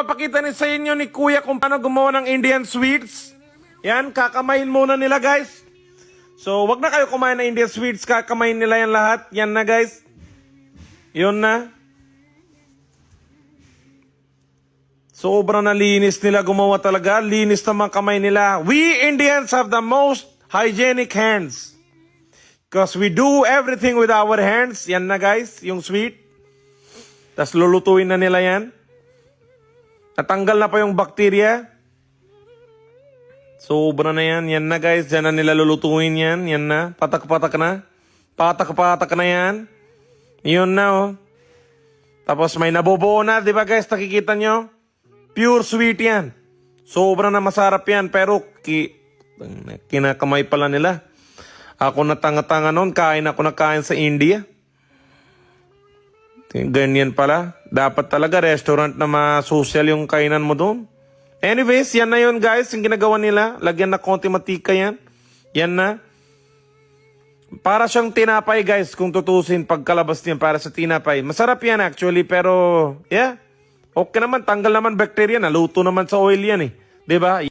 ipapakita ni sa inyo ni Kuya kung paano gumawa ng Indian sweets. Yan, kakamayin muna nila guys. So, wag na kayo kumain ng Indian sweets, kakamayin nila yan lahat. Yan na guys. Yun na. Sobrang nalinis nila gumawa talaga. Linis ng mga kamay nila. We Indians have the most hygienic hands. Because we do everything with our hands. Yan na guys, yung sweet. Tapos lulutuin na nila yan. Natanggal na pa yung bakterya. Sobra na yan. Yan na guys. Diyan na nila yan. Yan na. Patak-patak na. Patak-patak na yan. Yun na oh. Tapos may nabubuo na. Di ba guys? Nakikita nyo? Pure sweet yan. Sobra na masarap yan. Pero ki kinakamay pala nila. Ako na tanga-tanga noon. Kain ako na kain sa India. Ganyan pala. Dapat talaga restaurant na ma-social yung kainan mo doon. Anyways, yan na yun guys. Yung ginagawa nila. Lagyan na konti matika yan. Yan na. Para siyang tinapay guys kung tutusin pagkalabas niyan para sa tinapay. Masarap yan actually pero yeah. Okay naman, tanggal naman bacteria. Naluto naman sa oil yan eh. 'Di ba?